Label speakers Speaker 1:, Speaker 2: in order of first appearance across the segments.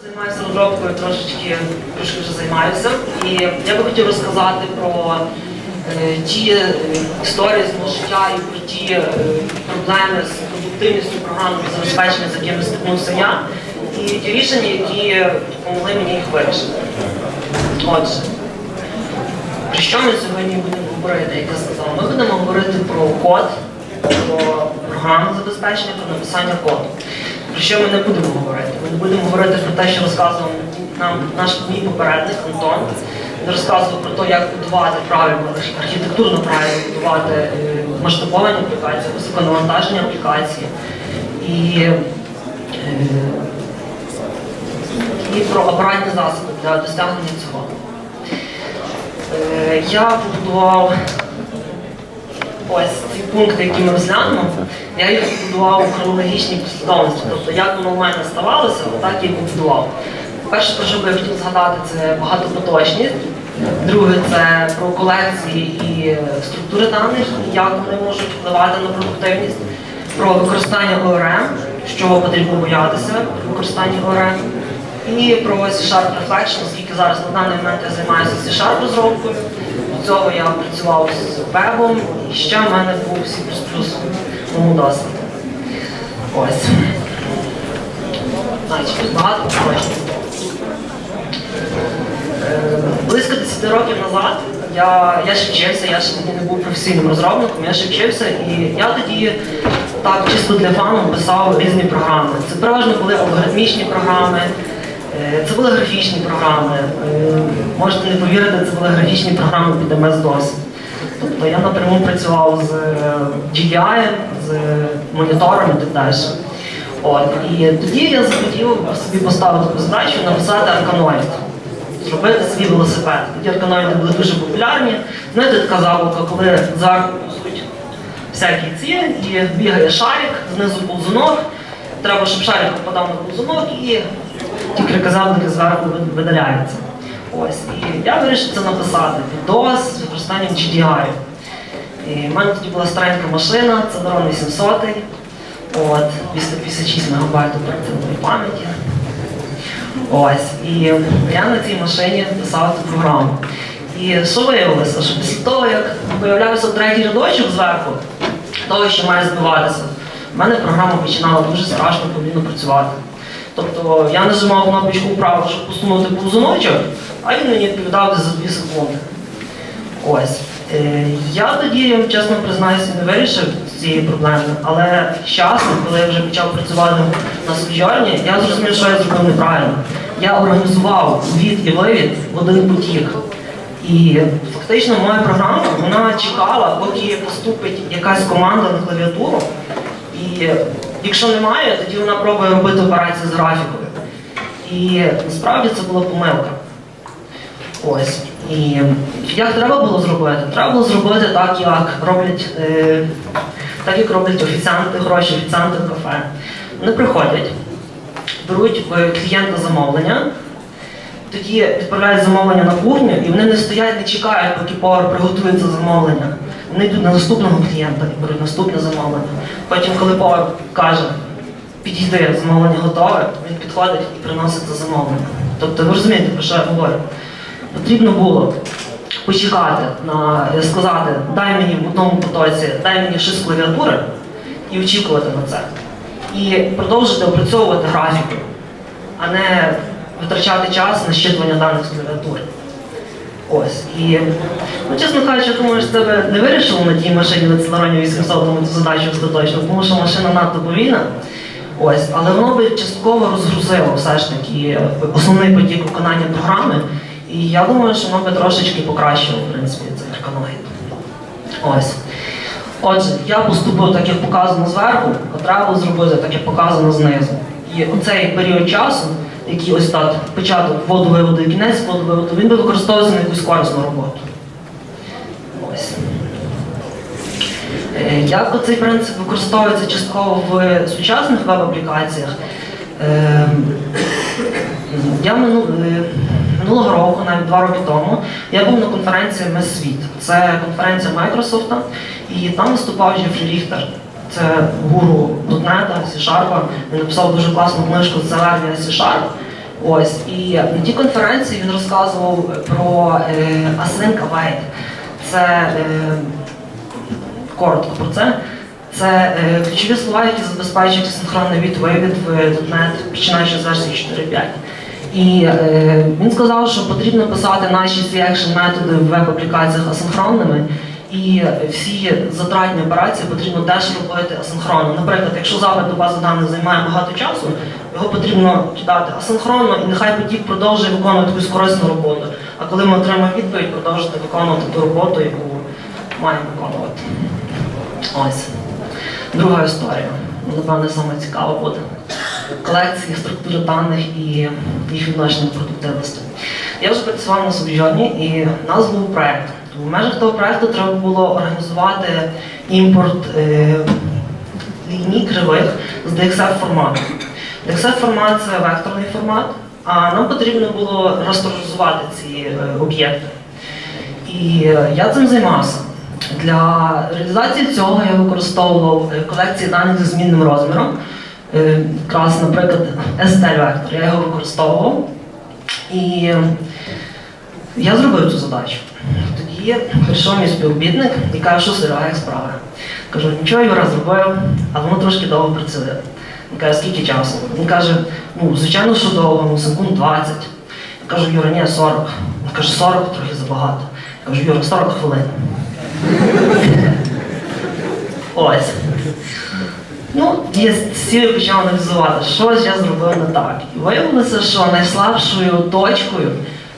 Speaker 1: Займаюся розробкою трошечки, трошки вже займаюся. І я би хотів розказати про е, ті е, історії з мого життя і про ті е, проблеми з продуктивністю програмного забезпечення, з якими стикнувся я, і ті рішення, які допомогли мені їх вирішити. Отже, про що ми сьогодні будемо говорити, як я сказала? Ми будемо говорити про код, про програмне забезпечення, про написання коду. Про що ми не будемо говорити? Ми не будемо говорити про те, що розказував нам наш мій попередник Антон. Він розказував про те, як будувати правильно, архітектурно правильно будувати е, масштабовані аплікації, високонавантажені аплікації. І, е, і про апаратні засоби для досягнення цього. Е, Я побудував ось ці пункти, які ми розглянемо, я їх побудував у хронологічній послідовності. Тобто, як воно в мене ставалося, так і побудував. Перше, про що би я хотів згадати, це багатопоточність. Друге, це про колекції і структури даних, як вони можуть впливати на продуктивність, про використання ORM, що потрібно боятися при використанні ORM. І про C-Sharp Reflection, оскільки зараз на даний момент я займаюся C-Sharp розробкою. Цього я працював з вебом, і ще в мене був C++ в моєму досвіді. Ось. Значить, багато побачень. Близько 10 років назад я, я ще вчився, я ще не був професійним розробником, я ще вчився, і я тоді так чисто для фану писав різні програми. Це переважно були алгоритмічні програми, е, це були графічні програми. Е, Можете не повірити, це були графічні програми під MS-DOS. Тобто я напряму працював з е, GDI, з моніторами і так далі. От, і тоді я захотів собі поставити таку задачу написати арканоїд зробити свій велосипед. Тоді арканоїди були дуже популярні. Знаєте, така забавка, коли несуть всякі ці, і бігає шарик, знизу повзунок. Треба, щоб шарик попадав на повзунок і ті крикозавники зверху ви- видаляються. Ось. І я вирішив це написати DOS з використанням GDI. І в мене тоді була старенька машина, це Дрон 800, от, 256 МБ оперативної пам'яті. Ось. І я на цій машині писав цю програму. І що виявилося, що після того, як появлявся третій рядочок зверху, того, що має збиватися, в мене програма починала дуже страшно повільно працювати. Тобто я нажимав кнопочку вправо, щоб посунути повзуночок, а він мені відповідав десь за 2 секунди. Ось. Е, Я тоді, чесно признаюся, не вирішив цієї проблеми, але з часом, коли я вже почав працювати на Соджорні, я зрозумів, що я зробив неправильно. Я організував від і вивід в один потік. І фактично моя програма вона чекала, поки поступить якась команда на клавіатуру. І якщо немає, тоді вона пробує робити операції з графікою. І насправді це була помилка. Ось. І як треба було зробити? Треба було зробити так, як роблять, е, так, як роблять офіціанти, хороші офіціанти в кафе. Вони приходять, беруть клієнта замовлення, тоді відправляють замовлення на кухню, і вони не стоять, не чекають, поки повар приготує замовлення. Вони йдуть на наступного клієнта і беруть наступне замовлення. Потім, коли повар каже, підійди, замовлення готове, він підходить і приносить це замовлення. Тобто ви розумієте, про що я говорю? Потрібно було почекати на сказати, дай мені в одному потоці, дай мені з клавіатури і очікувати на це. І продовжити опрацьовувати графіку, а не витрачати час на щитування даних з клавіатури. Ось. І, ну, чесно кажучи, я думаю, що тебе не вирішило на тій машині на Цилароні 800 думаю, цю задачу остаточно, тому що машина надто повільна. Ось, але воно би частково розгрузило все ж таки основний потік виконання програми. І я думаю, що воно би трошечки покращило, в принципі, цей арканоїд. Ось. Отже, я поступив так, як показано зверху, а треба зробити так, як показано знизу. І оцей період часу, який ось так, початок воду виводу і кінець воду виводу, він би використовувався на якусь корисну роботу. Ось. Е, Як цей принцип використовується частково в сучасних веб-аплікаціях? Е, Я е, минулого року, навіть два роки тому, я був на конференції Мес Світ. Це конференція Microsoft, і там виступав Джефрі Ріхтер. Це гуру .NET, C-Sharp. Він написав дуже класну книжку «Це версія C-Sharp. Ось і на тій конференції він розказував про е, Async Await. Це е, коротко про це. Це е, ключові слова, які забезпечують синхронний від-вивід в .NET, починаючи з версії 4.5. І е, він сказав, що потрібно писати наші C-Action методи в веб-аплікаціях асинхронними, і всі затратні операції потрібно теж робити асинхронно. Наприклад, якщо запит до бази даних займає багато часу, його потрібно кидати асинхронно, і нехай потік продовжує виконувати якусь корисну роботу. А коли ми отримаємо відповідь, продовжити виконувати ту роботу, яку має виконувати. Ось. Друга історія. Напевне, саме цікава буде. Колекції, структури даних і їх відношення продуктивності. Я вже працював на Субжоні і в нас був проєкт. В межах того проєкту треба було організувати імпорт е, ліній кривих з DXF формату. DXF формат це векторний формат, а нам потрібно було растеризувати ці е, об'єкти. І е, я цим займався. Для реалізації цього я використовував е, колекції даних зі змінним розміром. Е, Якраз, наприклад, STL-вектор. Я його використовував. І е, я зробив цю задачу. Тоді прийшов мій співробітник і каже, що Сира, як справи. Кажу, нічого Юра зробив, але воно трошки довго працює. Він каже, скільки часу? Він каже, ну, звичайно, що довго, ну, секунд 20. Я кажу, Юра, ні, 40. Він каже, 40 трохи забагато. Я кажу, Юра, 40 хвилин. Ось. Ну, я сів і почав аналізувати, що я зробив не так. І виявилося, що найслабшою точкою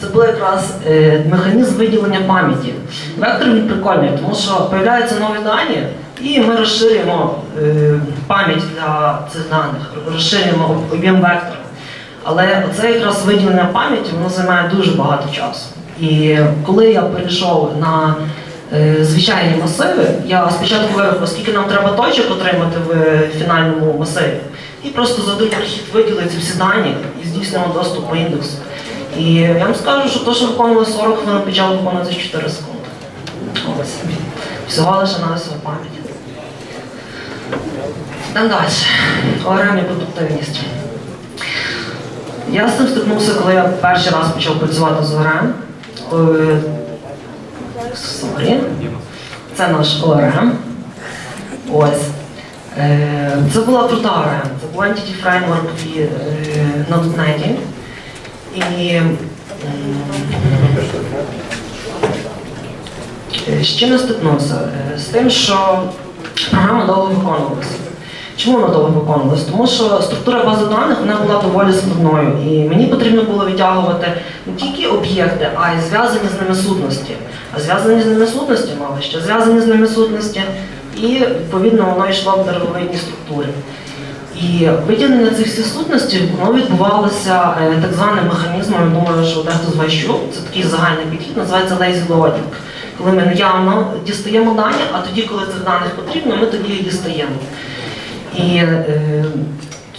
Speaker 1: це був якраз е, механізм виділення пам'яті. Вектор він прикольний, тому що появляються нові дані, і ми розширюємо е, пам'ять для цих даних, розширюємо об'єм вектора. Але оце якраз виділення пам'яті воно займає дуже багато часу. І коли я перейшов на е, звичайні масиви, я спочатку вирахував, скільки нам треба точок отримати в фінальному масиві, і просто за один прохід виділив ці всі дані і здійснював доступ по індексу. І я вам скажу, що те, що виконували 40 хвилин, почало виконувати за 4 секунди. Ось. Всього лише на всього пам'яті. Йдемо далі. І продуктивність. Я з цим стикнувся, коли я перший раз почав працювати з ОРМ. Sorry. Це наш ОРМ. Ось. Е, Це була крута ОРМ. Це був Entity Framework на .NET. І з чим стикнувся? З тим, що програма довго виконувалася. Чому вона довго виконувалася? Тому що структура бази даних вона була доволі складною, і мені потрібно було відтягувати не тільки об'єкти, а й зв'язані з ними сутності. А зв'язані з ними сутності мали ще зв'язані з ними сутності, і відповідно воно йшло в деревовидній структурі. І витягнення цих всіх сутностей воно відбувалося е, так званим механізмом, я думаю, що дехто з вас чув, це такий загальний підхід, називається lazy loading. Коли ми наявно дістаємо дані, а тоді, коли цих даних потрібно, ми тоді їх дістаємо. І е,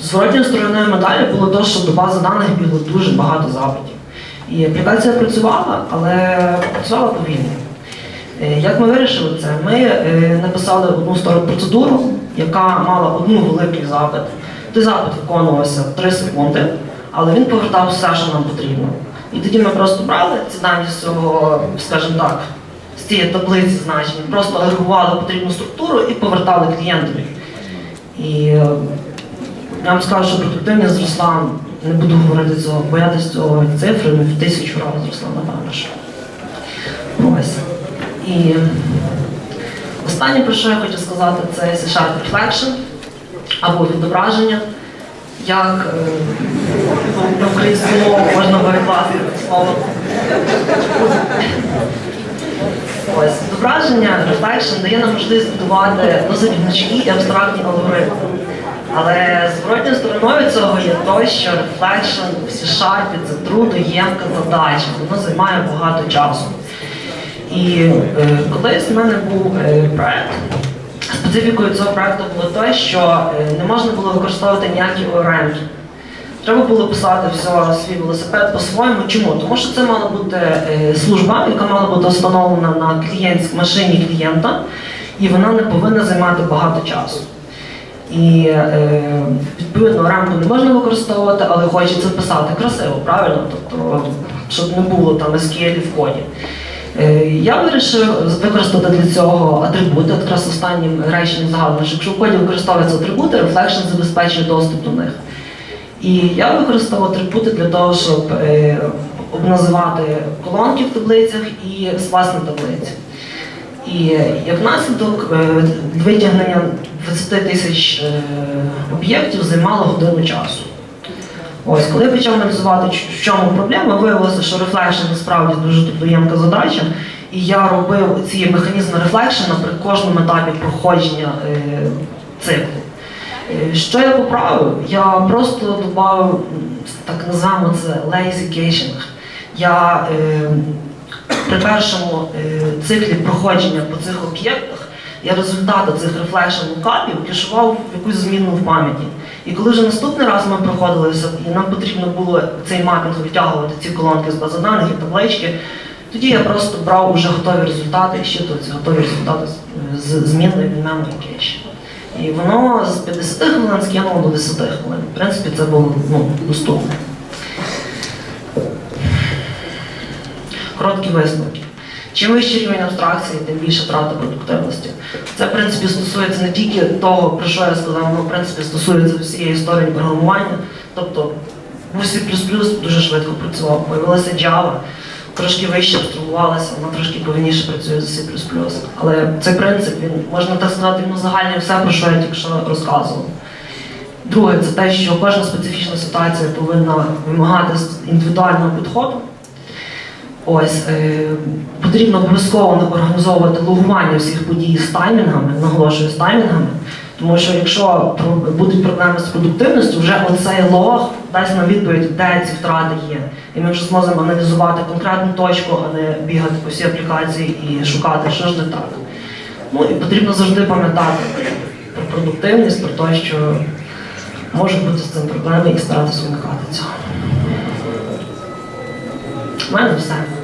Speaker 1: зворотньою стороною медалі було те, що до бази даних було дуже багато запитів. І аплікація працювала, але працювала повільно. Е, Як ми вирішили це? Ми е, написали одну сторону процедуру, яка мала одну великий запит. Той запит виконувався 3 секунди, але він повертав все, що нам потрібно. І тоді ми просто брали ці дані з цього, скажімо так, з цієї таблиці значень, просто агрегували потрібну структуру і повертали клієнтові. І е, я вам скажу, що продуктивність зросла, не буду говорити цього, боятися цього цифри, ну, в тисячу разів зросла, напевно. Ось. І останнє, про що я хочу сказати, це C-Sharp Reflection або відображення. Як на українську мову можна перекласти слово. Ось, відображення, reflection дає нам можливість будувати досить гнучкі і абстрактні алгоритми. Але зворотньою стороною цього є те, що reflection в C-Sharp – це трудоємка задача, воно займає багато часу. І е, колись в мене був е, проект. Специфікою цього проекту було те, що е, не можна було використовувати ніякі оренди. Треба було писати все, свій велосипед по-своєму. Чому? Тому що це мала бути служба, яка мала бути встановлена на клієнтській машині клієнта, і вона не повинна займати багато часу. І е, відповідно рамку не можна використовувати, але хочеться писати красиво, правильно? Тобто, щоб не було там SQL в коді. Е, Я вирішив використати для цього атрибути. Якраз останнім реченням згадано, що якщо в коді використовуються атрибути, Reflection забезпечує доступ до них. І я використав атрибути для того, щоб е, обназивати колонки в таблицях і власне таблиці. І як наслідок е, витягнення 20 тисяч об'єктів займало годину часу. Ось, коли я почав аналізувати, в чому проблема, виявилося, що рефлекшн насправді дуже трудоємка задача. І я робив ці механізми рефлекшена при кожному етапі проходження е, циклу. Е, Що я поправив? Я просто додав, так називаємо це lazy caching. Я е, при першому е, циклі проходження по цих об'єктах я результати цих рефлекшн лукапів кешував якусь зміну в пам'яті. І коли вже наступний раз ми проходилися, і нам потрібно було цей мапінг витягувати ці колонки з бази даних і таблички, тоді я просто брав уже готові результати і щитував ці готові результати з, змінною від memory cache. І воно з 50 хвилин скинуло до 10 хвилин. В принципі, це було ну, доступно. Короткі висновки. Чим вищий рівень абстракції, тим більше втрата продуктивності. Це, в принципі, стосується не тільки того, про що я сказав, воно в принципі стосується всієї історії програмування. Тобто C++ дуже швидко працював. Появилася Java, трошки вище абстрагувалася, вона трошки повільніше працює за C++. Але цей принцип, він, можна так сказати, він узагальнює все, про що я тільки що розказував. Друге, це те, що кожна специфічна ситуація повинна вимагати індивідуального підходу. Ось е, потрібно обов'язково організовувати логування всіх подій з таймінгами, наголошую з таймінгами. Тому що якщо будуть проблеми з продуктивністю, вже оцей лог дасть нам відповідь, де ці втрати є. І ми вже зможемо аналізувати конкретну точку, а не бігати по всій аплікації і шукати, що ж не так. Ну і потрібно завжди пам'ятати про продуктивність, про те, що можуть бути з цим проблеми і старатися уникати цього. У мене все.